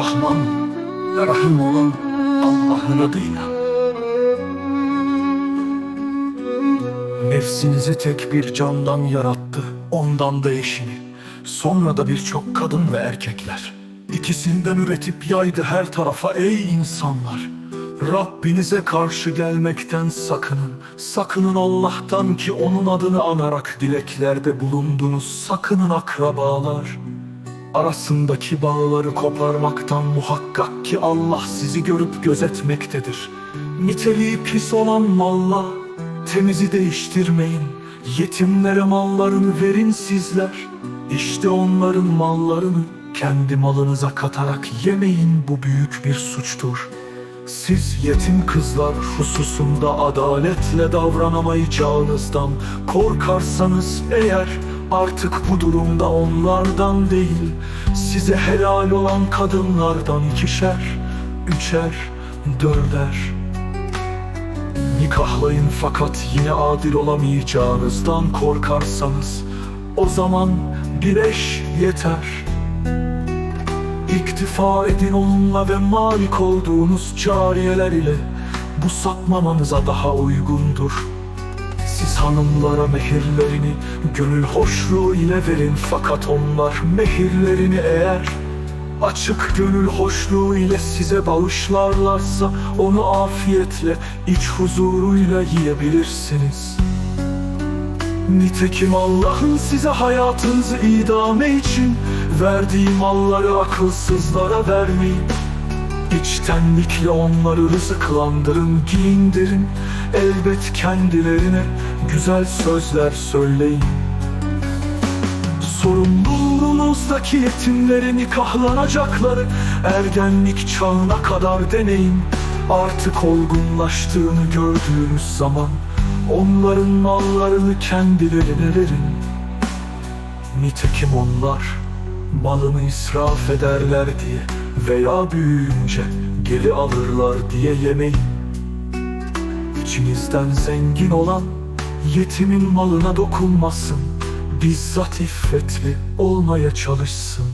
ve Rahim olan Allah'ın adıyla. Nefsinizi tek bir candan yarattı, ondan da eşini. Sonra da birçok kadın ve erkekler. İkisinden üretip yaydı her tarafa ey insanlar. Rabbinize karşı gelmekten sakının. Sakının Allah'tan ki onun adını anarak dileklerde bulundunuz. Sakının akrabalar. Arasındaki bağları koparmaktan muhakkak ki Allah sizi görüp gözetmektedir. Niteliği pis olan malla temizi değiştirmeyin. Yetimlere mallarını verin sizler. İşte onların mallarını kendi malınıza katarak yemeyin bu büyük bir suçtur. Siz yetim kızlar hususunda adaletle davranamayacağınızdan korkarsanız eğer artık bu durumda onlardan değil size helal olan kadınlardan ikişer, üçer, dörder Nikahlayın fakat yine adil olamayacağınızdan korkarsanız o zaman bir eş yeter. İktifa edin onunla ve malik olduğunuz cariyeler ile bu satmamanıza daha uygundur. Siz hanımlara mehirlerini gönül hoşluğu ile verin fakat onlar mehirlerini eğer açık gönül hoşluğu ile size bağışlarlarsa onu afiyetle iç huzuruyla yiyebilirsiniz. Nitekim Allah'ın size hayatınızı idame için verdiği malları akılsızlara vermeyin. İçtenlikle onları rızıklandırın, giyindirin. Elbet kendilerine güzel sözler söyleyin. Sorumluluğunuzdaki yetimleri nikahlanacakları ergenlik çağına kadar deneyin. Artık olgunlaştığını gördüğünüz zaman onların mallarını kendilerine verin. Nitekim onlar malını israf ederler diye veya büyüyünce geri alırlar diye yemeyin. İçinizden zengin olan yetimin malına dokunmasın. Bizzat iffetli olmaya çalışsın.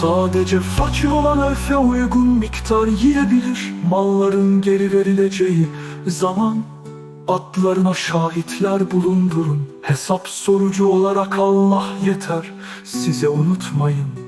Sadece fakir olan örfe uygun miktar yiyebilir Malların geri verileceği zaman Atlarına şahitler bulundurun. Hesap sorucu olarak Allah yeter. Size unutmayın